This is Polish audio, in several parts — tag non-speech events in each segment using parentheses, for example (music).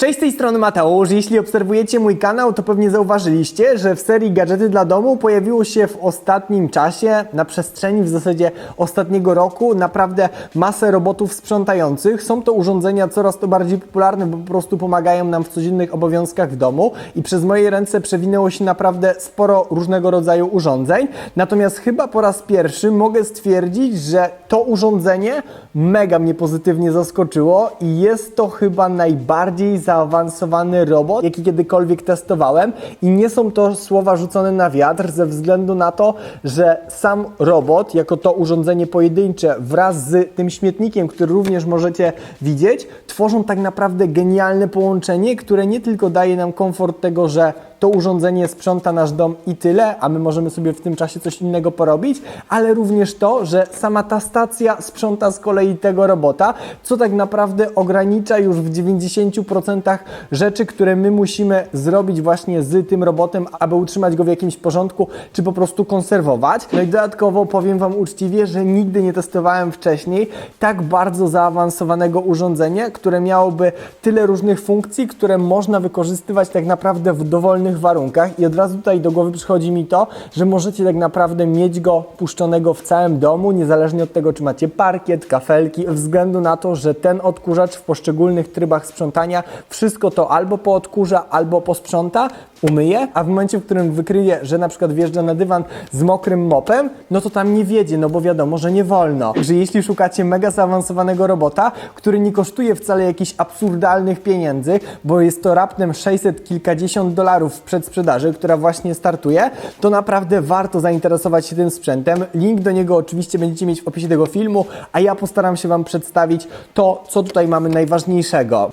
Cześć, z tej strony Mateusz. Jeśli obserwujecie mój kanał, to pewnie zauważyliście, że w serii Gadżety dla domu pojawiło się w ostatnim czasie, na przestrzeni w zasadzie ostatniego roku, naprawdę masę robotów sprzątających. Są to urządzenia coraz to bardziej popularne, bo po prostu pomagają nam w codziennych obowiązkach w domu i przez moje ręce przewinęło się naprawdę sporo różnego rodzaju urządzeń. Natomiast chyba po raz pierwszy mogę stwierdzić, że to urządzenie mega mnie pozytywnie zaskoczyło i jest to chyba najbardziej zaawansowany robot, jaki kiedykolwiek testowałem. I nie są to słowa rzucone na wiatr ze względu na to, że sam robot, jako to urządzenie pojedyncze wraz z tym śmietnikiem, który również możecie widzieć, tworzą tak naprawdę genialne połączenie, które nie tylko daje nam komfort tego, że to urządzenie sprząta nasz dom i tyle, a my możemy sobie w tym czasie coś innego porobić, ale również to, że sama ta stacja sprząta z kolei tego robota, co tak naprawdę ogranicza już w 90% rzeczy, które my musimy zrobić właśnie z tym robotem, aby utrzymać go w jakimś porządku, czy po prostu konserwować. No i dodatkowo powiem Wam uczciwie, że nigdy nie testowałem wcześniej tak bardzo zaawansowanego urządzenia, które miałoby tyle różnych funkcji, które można wykorzystywać tak naprawdę w dowolnych warunkach i od razu tutaj do głowy przychodzi mi to, że możecie tak naprawdę mieć go puszczonego w całym domu, niezależnie od tego, czy macie parkiet, kafelki, względu na to, że ten odkurzacz w poszczególnych trybach sprzątania wszystko to albo poodkurza, albo posprząta, umyje, a w momencie, w którym wykryje, że na przykład wjeżdża na dywan z mokrym mopem, no to tam nie wiedzie, no bo wiadomo, że nie wolno. Także jeśli szukacie mega zaawansowanego robota, który nie kosztuje wcale jakichś absurdalnych pieniędzy, bo jest to raptem 600 kilkadziesiąt dolarów w przedsprzedaży, która właśnie startuje, to naprawdę warto zainteresować się tym sprzętem. Link do niego oczywiście będziecie mieć w opisie tego filmu, a ja postaram się Wam przedstawić to, co tutaj mamy najważniejszego.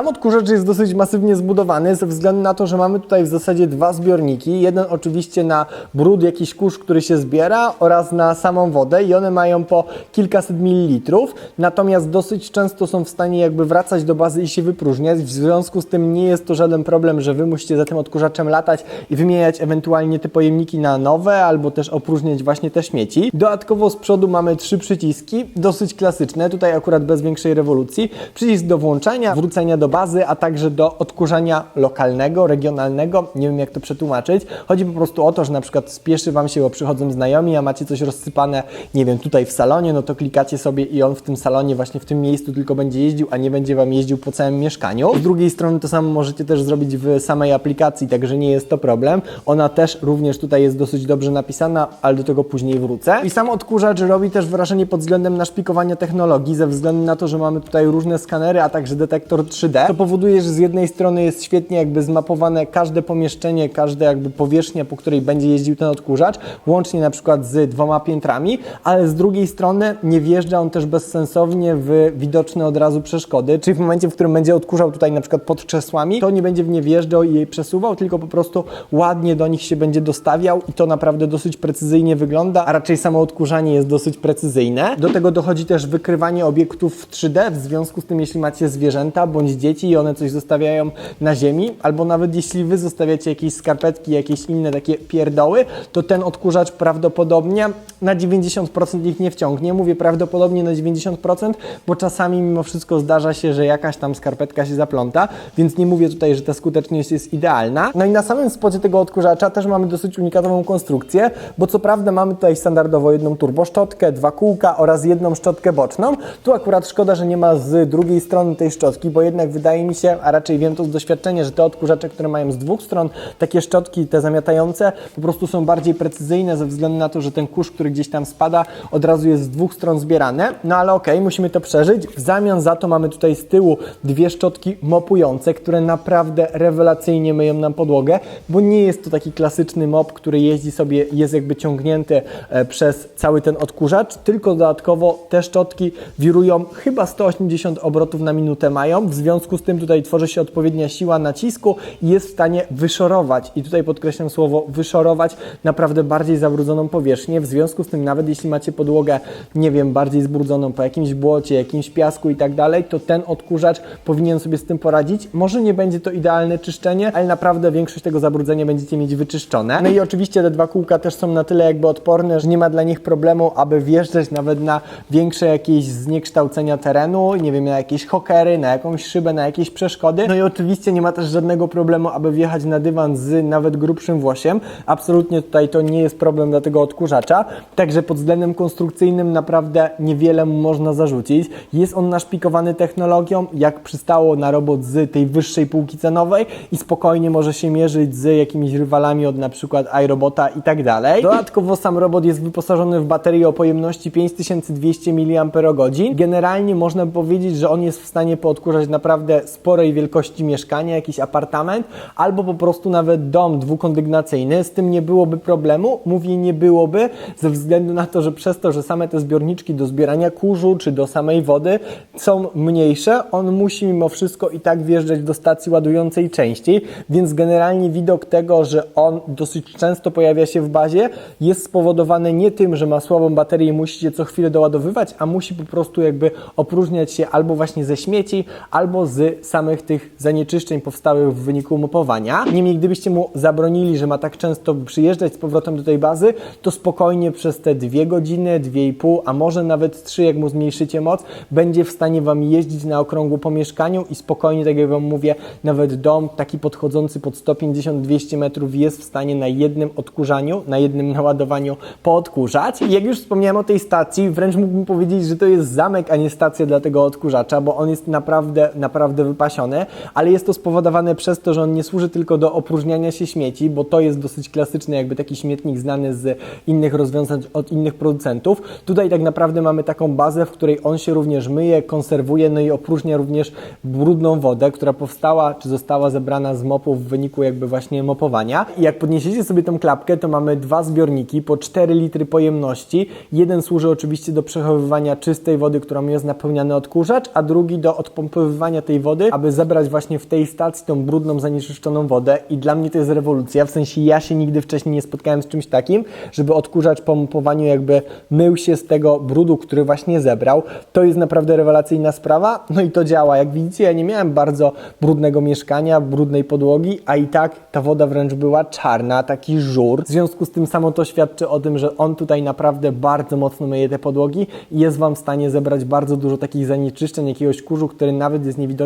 Sam odkurzacz jest dosyć masywnie zbudowany ze względu na to, że mamy tutaj w zasadzie dwa zbiorniki. Jeden oczywiście na brud, jakiś kurz, który się zbiera oraz na samą wodę i one mają po kilkaset mililitrów. Natomiast dosyć często są w stanie jakby wracać do bazy i się wypróżniać. W związku z tym nie jest to żaden problem, że Wy musicie za tym odkurzaczem latać i wymieniać ewentualnie te pojemniki na nowe albo też opróżniać właśnie te śmieci. Dodatkowo z przodu mamy trzy przyciski, dosyć klasyczne, tutaj akurat bez większej rewolucji. Przycisk do włączania, wrócenia do bazy, a także do odkurzania lokalnego, regionalnego. Nie wiem jak to przetłumaczyć. Chodzi po prostu o to, że na przykład spieszy Wam się, bo przychodzą znajomi, a macie coś rozsypane, nie wiem, tutaj w salonie, no to klikacie sobie i on w tym salonie, właśnie w tym miejscu tylko będzie jeździł, a nie będzie Wam jeździł po całym mieszkaniu. Z drugiej strony to samo możecie też zrobić w samej aplikacji, także nie jest to problem. Ona też również tutaj jest dosyć dobrze napisana, ale do tego później wrócę. I sam odkurzacz robi też wrażenie pod względem naszpikowania technologii, ze względu na to, że mamy tutaj różne skanery, a także detektor 3D, to powoduje, że z jednej strony jest świetnie jakby zmapowane każde pomieszczenie, każda jakby powierzchnia, po której będzie jeździł ten odkurzacz, łącznie na przykład z dwoma piętrami, ale z drugiej strony nie wjeżdża on też bezsensownie w widoczne od razu przeszkody, czyli w momencie, w którym będzie odkurzał tutaj na przykład pod krzesłami, to nie będzie w nie wjeżdżał i jej przesuwał, tylko po prostu ładnie do nich się będzie dostawiał i to naprawdę dosyć precyzyjnie wygląda, a raczej samo odkurzanie jest dosyć precyzyjne. Do tego dochodzi też wykrywanie obiektów w 3D, w związku z tym jeśli macie zwierzęta bądź dzieci i one coś zostawiają na ziemi, albo nawet jeśli wy zostawiacie jakieś skarpetki, jakieś inne takie pierdoły, to ten odkurzacz prawdopodobnie na 90% ich nie wciągnie. Mówię prawdopodobnie na 90%, bo czasami mimo wszystko zdarza się, że jakaś tam skarpetka się zapląta, więc nie mówię tutaj, że ta skuteczność jest idealna. No i na samym spodzie tego odkurzacza też mamy dosyć unikatową konstrukcję, bo co prawda mamy tutaj standardowo jedną turboszczotkę, dwa kółka oraz jedną szczotkę boczną. Tu akurat szkoda, że nie ma z drugiej strony tej szczotki, bo jednak wydaje mi się, a raczej wiem to z doświadczenia, że te odkurzacze, które mają z dwóch stron takie szczotki, te zamiatające, po prostu są bardziej precyzyjne ze względu na to, że ten kurz, który gdzieś tam spada, od razu jest z dwóch stron zbierane. No ale okej, musimy to przeżyć. W zamian za to mamy tutaj z tyłu dwie szczotki mopujące, które naprawdę rewelacyjnie myją nam podłogę, bo nie jest to taki klasyczny mop, który jeździ sobie, jest jakby ciągnięty e, przez cały ten odkurzacz, tylko dodatkowo te szczotki wirują chyba 180 obrotów na minutę mają, w związku związku z tym tutaj tworzy się odpowiednia siła nacisku i jest w stanie wyszorować, i tutaj podkreślam słowo wyszorować, naprawdę bardziej zabrudzoną powierzchnię. W związku z tym, nawet jeśli macie podłogę, nie wiem, bardziej zbrudzoną po jakimś błocie, jakimś piasku i tak dalej, to ten odkurzacz powinien sobie z tym poradzić. Może nie będzie to idealne czyszczenie, ale naprawdę większość tego zabrudzenia będziecie mieć wyczyszczone. No i oczywiście te dwa kółka też są na tyle jakby odporne, że nie ma dla nich problemu, aby wjeżdżać nawet na większe jakieś zniekształcenia terenu, nie wiem, na jakieś hokery, na jakąś szybę, na jakieś przeszkody. No i oczywiście nie ma też żadnego problemu, aby wjechać na dywan z nawet grubszym włosiem. Absolutnie tutaj to nie jest problem dla tego odkurzacza. Także pod względem konstrukcyjnym naprawdę niewiele mu można zarzucić. Jest on naszpikowany technologią, jak przystało na robot z tej wyższej półki cenowej i spokojnie może się mierzyć z jakimiś rywalami od na przykład iRobota i tak dalej. Dodatkowo sam robot jest wyposażony w baterię o pojemności 5200 mAh. Generalnie można powiedzieć, że on jest w stanie poodkurzać naprawdę sporej wielkości mieszkania, jakiś apartament, albo po prostu nawet dom dwukondygnacyjny. Z tym nie byłoby problemu. Mówię nie byłoby ze względu na to, że przez to, że same te zbiorniczki do zbierania kurzu czy do samej wody są mniejsze, on musi mimo wszystko i tak wjeżdżać do stacji ładującej częściej, więc generalnie widok tego, że on dosyć często pojawia się w bazie, jest spowodowany nie tym, że ma słabą baterię i musicie co chwilę doładowywać, a musi po prostu jakby opróżniać się albo właśnie ze śmieci, albo z samych tych zanieczyszczeń powstałych w wyniku mopowania. Niemniej gdybyście mu zabronili, że ma tak często przyjeżdżać z powrotem do tej bazy, to spokojnie przez te dwie godziny, dwie i pół, a może nawet trzy, jak mu zmniejszycie moc, będzie w stanie Wam jeździć na okrągło po mieszkaniu i spokojnie, tak jak Wam mówię, nawet dom taki podchodzący pod 150-200 metrów jest w stanie na jednym odkurzaniu, na jednym (laughs) naładowaniu poodkurzać. Jak już wspomniałem o tej stacji, wręcz mógłbym powiedzieć, że to jest zamek, a nie stacja dla tego odkurzacza, bo on jest naprawdę, naprawdę wypasiony, ale jest to spowodowane przez to, że on nie służy tylko do opróżniania się śmieci, bo to jest dosyć klasyczny jakby taki śmietnik znany z innych rozwiązań od innych producentów. Tutaj tak naprawdę mamy taką bazę, w której on się również myje, konserwuje, no i opróżnia również brudną wodę, która powstała czy została zebrana z mopów w wyniku jakby właśnie mopowania. I jak podniesiecie sobie tą klapkę, to mamy dwa zbiorniki po 4 litry pojemności. Jeden służy oczywiście do przechowywania czystej wody, którą jest napełniany odkurzacz, a drugi do odpompowywania tej wody, aby zebrać właśnie w tej stacji tą brudną, zanieczyszczoną wodę. I dla mnie to jest rewolucja, w sensie ja się nigdy wcześniej nie spotkałem z czymś takim, żeby odkurzacz po mompowaniu jakby mył się z tego brudu, który właśnie zebrał. To jest naprawdę rewelacyjna sprawa, no i to działa. Jak widzicie, ja nie miałem bardzo brudnego mieszkania, brudnej podłogi, a i tak ta woda wręcz była czarna, taki żur. W związku z tym samo to świadczy o tym, że on tutaj naprawdę bardzo mocno myje te podłogi i jest Wam w stanie zebrać bardzo dużo takich zanieczyszczeń, jakiegoś kurzu, który nawet jest niewidoczny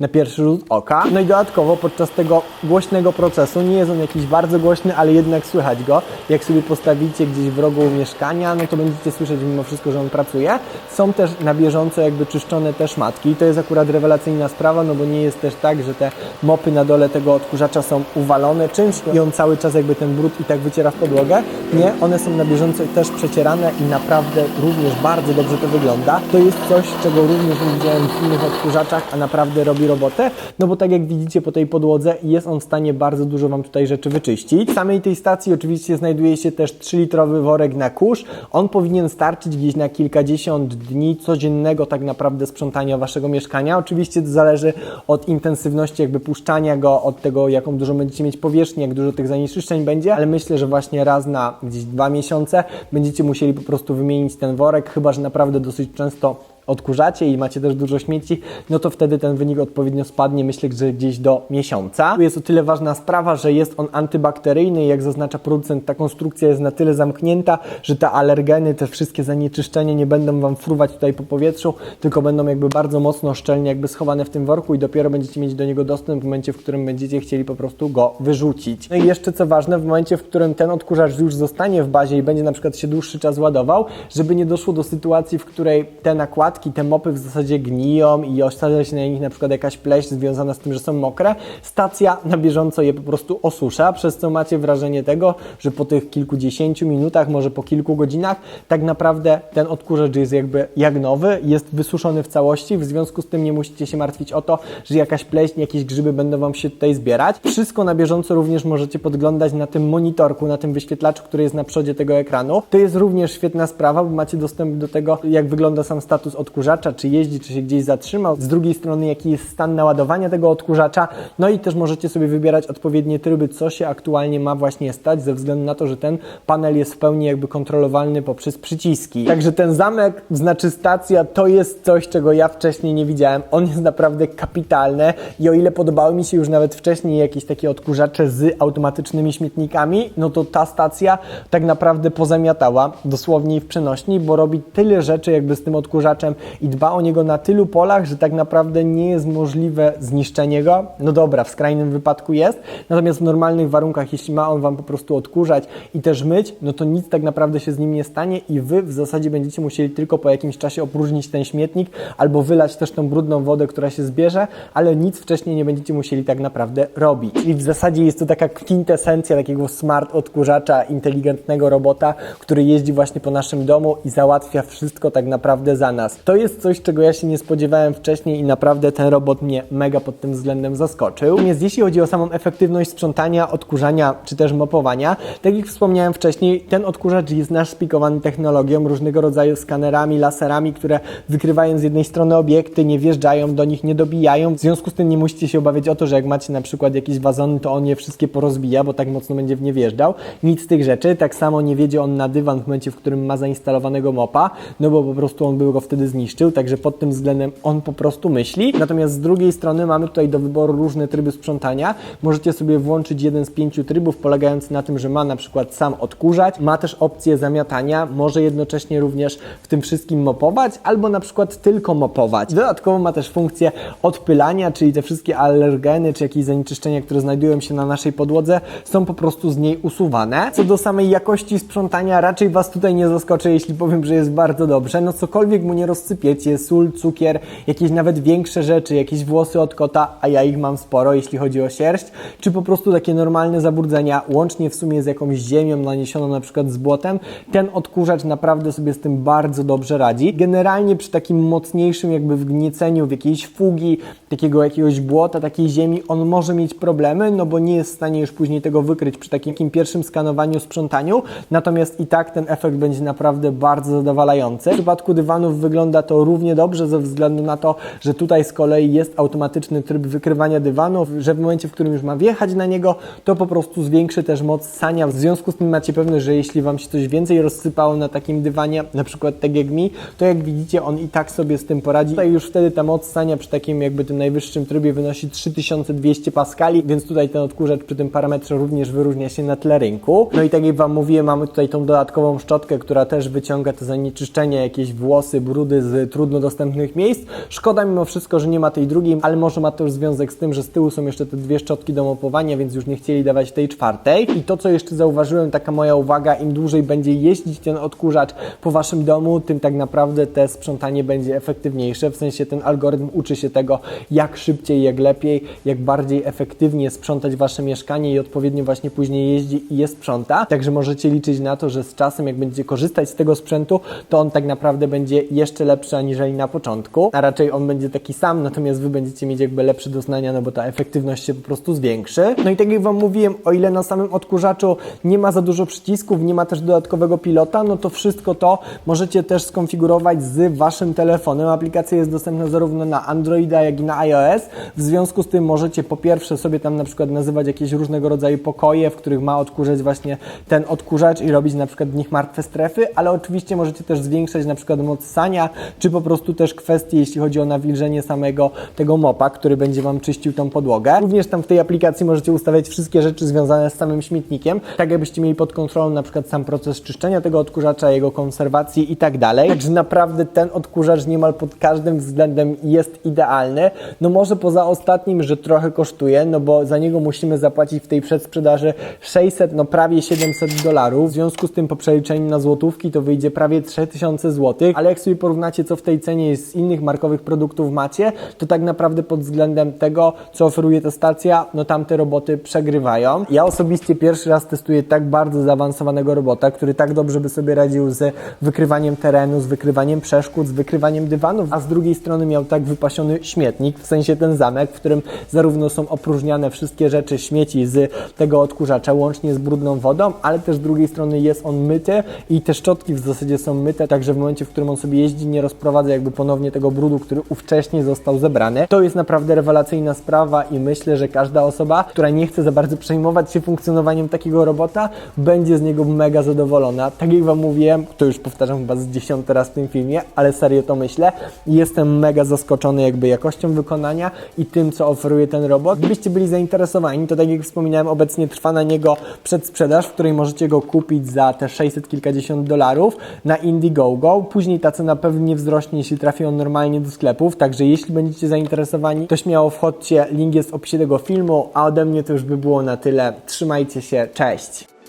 na pierwszy rzut oka. No i dodatkowo podczas tego głośnego procesu, nie jest on jakiś bardzo głośny, ale jednak słychać go. Jak sobie postawicie gdzieś w rogu mieszkania, no to będziecie słyszeć mimo wszystko, że on pracuje. Są też na bieżąco jakby czyszczone te szmatki i to jest akurat rewelacyjna sprawa, no bo nie jest też tak, że te mopy na dole tego odkurzacza są uwalone czymś i on cały czas jakby ten brud i tak wyciera w podłogę. Nie, one są na bieżąco też przecierane i naprawdę również bardzo dobrze to wygląda. To jest coś, czego również nie widziałem w innych odkurzaczach, a naprawdę robi robotę, no bo tak jak widzicie po tej podłodze jest on w stanie bardzo dużo Wam tutaj rzeczy wyczyścić. W samej tej stacji oczywiście znajduje się też 3-litrowy worek na kurz. On powinien starczyć gdzieś na kilkadziesiąt dni codziennego tak naprawdę sprzątania Waszego mieszkania. Oczywiście to zależy od intensywności jakby puszczania go, od tego jaką dużo będziecie mieć powierzchni, jak dużo tych zanieczyszczeń będzie, ale myślę, że właśnie raz na gdzieś dwa miesiące będziecie musieli po prostu wymienić ten worek, chyba że naprawdę dosyć często odkurzacie i macie też dużo śmieci, no to wtedy ten wynik odpowiednio spadnie, myślę, że gdzieś do miesiąca. Tu jest o tyle ważna sprawa, że jest on antybakteryjny i jak zaznacza producent, ta konstrukcja jest na tyle zamknięta, że te alergeny, te wszystkie zanieczyszczenia nie będą Wam fruwać tutaj po powietrzu, tylko będą jakby bardzo mocno szczelnie jakby schowane w tym worku i dopiero będziecie mieć do niego dostęp w momencie, w którym będziecie chcieli po prostu go wyrzucić. No i jeszcze co ważne, w momencie, w którym ten odkurzacz już zostanie w bazie i będzie na przykład się dłuższy czas ładował, żeby nie doszło do sytuacji, w której te nakładki, te mopy w zasadzie gniją i osadza się na nich na przykład jakaś pleść związana z tym, że są mokre, stacja na bieżąco je po prostu osusza, przez co macie wrażenie tego, że po tych kilkudziesięciu minutach, może po kilku godzinach, tak naprawdę ten odkurzacz jest jakby jak nowy, jest wysuszony w całości, w związku z tym nie musicie się martwić o to, że jakaś pleśń, jakieś grzyby będą Wam się tutaj zbierać. Wszystko na bieżąco również możecie podglądać na tym monitorku, na tym wyświetlaczu, który jest na przodzie tego ekranu. To jest również świetna sprawa, bo macie dostęp do tego, jak wygląda sam status odkurzacza, czy jeździ, czy się gdzieś zatrzymał, z drugiej strony jaki jest stan naładowania tego odkurzacza, no i też możecie sobie wybierać odpowiednie tryby, co się aktualnie ma właśnie stać, ze względu na to, że ten panel jest w pełni jakby kontrolowalny poprzez przyciski. Także ten zamek, znaczy stacja, to jest coś, czego ja wcześniej nie widziałem. On jest naprawdę kapitalny i o ile podobały mi się już nawet wcześniej jakieś takie odkurzacze z automatycznymi śmietnikami, no to ta stacja tak naprawdę pozamiatała, dosłownie w przenośni, bo robi tyle rzeczy jakby z tym odkurzaczem i dba o niego na tylu polach, że tak naprawdę nie jest możliwe zniszczenie go. No dobra, w skrajnym wypadku jest, natomiast w normalnych warunkach, jeśli ma on Wam po prostu odkurzać i też myć, no to nic tak naprawdę się z nim nie stanie i Wy w zasadzie będziecie musieli tylko po jakimś czasie opróżnić ten śmietnik albo wylać też tą brudną wodę, która się zbierze, ale nic wcześniej nie będziecie musieli tak naprawdę robić. I w zasadzie jest to taka kwintesencja takiego smart odkurzacza, inteligentnego robota, który jeździ właśnie po naszym domu i załatwia wszystko tak naprawdę za nas. To jest coś, czego ja się nie spodziewałem wcześniej i naprawdę ten robot mnie mega pod tym względem zaskoczył. Natomiast jeśli chodzi o samą efektywność sprzątania, odkurzania czy też mopowania, tak jak wspomniałem wcześniej, ten odkurzacz jest naszpikowany technologią, różnego rodzaju skanerami, laserami, które wykrywają z jednej strony obiekty, nie wjeżdżają do nich, nie dobijają. W związku z tym nie musicie się obawiać o to, że jak macie na przykład jakieś wazony, to on je wszystkie porozbija, bo tak mocno będzie w nie wjeżdżał. Nic z tych rzeczy. Tak samo nie wiedzie on na dywan w momencie, w którym ma zainstalowanego mopa, no bo po prostu on by go wtedy zniszczył, także pod tym względem on po prostu myśli. Natomiast z drugiej strony mamy tutaj do wyboru różne tryby sprzątania. Możecie sobie włączyć jeden z pięciu trybów, polegający na tym, że ma na przykład sam odkurzać, ma też opcję zamiatania, może jednocześnie również w tym wszystkim mopować, albo na przykład tylko mopować. Dodatkowo ma też funkcję odpylania, czyli te wszystkie alergeny, czy jakieś zanieczyszczenia, które znajdują się na naszej podłodze, są po prostu z niej usuwane. Co do samej jakości sprzątania, raczej Was tutaj nie zaskoczę, jeśli powiem, że jest bardzo dobrze. No cokolwiek mu nie rozsypiecie, sól, cukier, jakieś nawet większe rzeczy, jakieś włosy od kota, a ja ich mam sporo, jeśli chodzi o sierść, czy po prostu takie normalne zabrudzenia, łącznie w sumie z jakąś ziemią naniesioną na przykład z błotem, ten odkurzacz naprawdę sobie z tym bardzo dobrze radzi. Generalnie przy takim mocniejszym jakby wgnieceniu w jakiejś fugi, takiego jakiegoś błota, takiej ziemi, on może mieć problemy, no bo nie jest w stanie już później tego wykryć przy takim pierwszym skanowaniu, sprzątaniu, natomiast i tak ten efekt będzie naprawdę bardzo zadowalający. W przypadku dywanów wygląda to równie dobrze ze względu na to, że tutaj z kolei jest automatyczny tryb wykrywania dywanów, że w momencie, w którym już ma wjechać na niego, to po prostu zwiększy też moc sania. W związku z tym macie pewność, że jeśli Wam się coś więcej rozsypało na takim dywanie, na przykład tak jak mi, to jak widzicie, on i tak sobie z tym poradzi. Tutaj już wtedy ta moc sania przy takim jakby tym najwyższym trybie wynosi 3200 paskali, więc tutaj ten odkurzacz przy tym parametrze również wyróżnia się na tle rynku. No i tak jak Wam mówiłem, mamy tutaj tą dodatkową szczotkę, która też wyciąga te zanieczyszczenia, jakieś włosy, brudy z trudno dostępnych miejsc. Szkoda mimo wszystko, że nie ma tej drugiej, ale może ma to już związek z tym, że z tyłu są jeszcze te dwie szczotki do mopowania, więc już nie chcieli dawać tej czwartej. I to, co jeszcze zauważyłem, taka moja uwaga, im dłużej będzie jeździć ten odkurzacz po Waszym domu, tym tak naprawdę te sprzątanie będzie efektywniejsze. W sensie ten algorytm uczy się tego, jak szybciej, jak lepiej, jak bardziej efektywnie sprzątać Wasze mieszkanie i odpowiednio właśnie później jeździ i je sprząta. Także możecie liczyć na to, że z czasem, jak będziecie korzystać z tego sprzętu, to on tak naprawdę będzie jeszcze lepszy aniżeli na początku. A raczej on będzie taki sam, natomiast Wy będziecie mieć jakby lepsze doznania, no bo ta efektywność się po prostu zwiększy. No i tak jak Wam mówiłem, o ile na samym odkurzaczu nie ma za dużo przycisków, nie ma też dodatkowego pilota, no to wszystko to możecie też skonfigurować z Waszym telefonem. Aplikacja jest dostępna zarówno na Androida, jak i na iOS. W związku z tym możecie po pierwsze sobie tam na przykład nazywać jakieś różnego rodzaju pokoje, w których ma odkurzać właśnie ten odkurzacz i robić na przykład w nich martwe strefy, ale oczywiście możecie też zwiększać na przykład moc sania, czy po prostu też kwestie, jeśli chodzi o nawilżenie samego tego mopa, który będzie Wam czyścił tą podłogę. Również tam w tej aplikacji możecie ustawiać wszystkie rzeczy związane z samym śmietnikiem, tak jakbyście mieli pod kontrolą na przykład sam proces czyszczenia tego odkurzacza, jego konserwacji i tak dalej. Także naprawdę ten odkurzacz niemal pod każdym względem jest idealny. No może poza ostatnim, że trochę kosztuje, no bo za niego musimy zapłacić w tej przedsprzedaży 600, no prawie 700 dolarów. W związku z tym po przeliczeniu na złotówki to wyjdzie prawie 3000 zł, ale jak sobie porównacie, co w tej cenie jest z innych markowych produktów macie, to tak naprawdę pod względem tego, co oferuje ta stacja, no tamte roboty przegrywają. Ja osobiście pierwszy raz testuję tak bardzo zaawansowanego robota, który tak dobrze by sobie radził z wykrywaniem terenu, z wykrywaniem przeszkód, z wykrywaniem dywanów, a z drugiej strony miał tak wypasiony śmietnik, w sensie ten zamek, w którym zarówno są opróżniane wszystkie rzeczy, śmieci z tego odkurzacza, łącznie z brudną wodą, ale też z drugiej strony jest on myty i te szczotki w zasadzie są myte, także w momencie, w którym on sobie jeździ nie rozprowadza jakby ponownie tego brudu, który ówcześnie został zebrany. To jest naprawdę rewelacyjna sprawa i myślę, że każda osoba, która nie chce za bardzo przejmować się funkcjonowaniem takiego robota, będzie z niego mega zadowolona. Tak jak Wam mówiłem, to już powtarzam chyba z dziesiąty raz w tym filmie, ale serio to myślę jestem mega zaskoczony jakby jakością wykonania i tym, co oferuje ten robot. Gdybyście byli zainteresowani, to tak jak wspominałem, obecnie trwa na niego przedsprzedaż, w której możecie go kupić za te 600 kilkadziesiąt dolarów na Indiegogo. Później ta cena pewnie wzrośnie, jeśli trafi on normalnie do sklepów, także jeśli będziecie zainteresowani, to śmiało wchodźcie, link jest w opisie tego filmu, a ode mnie to już by było na tyle. Trzymajcie się, cześć!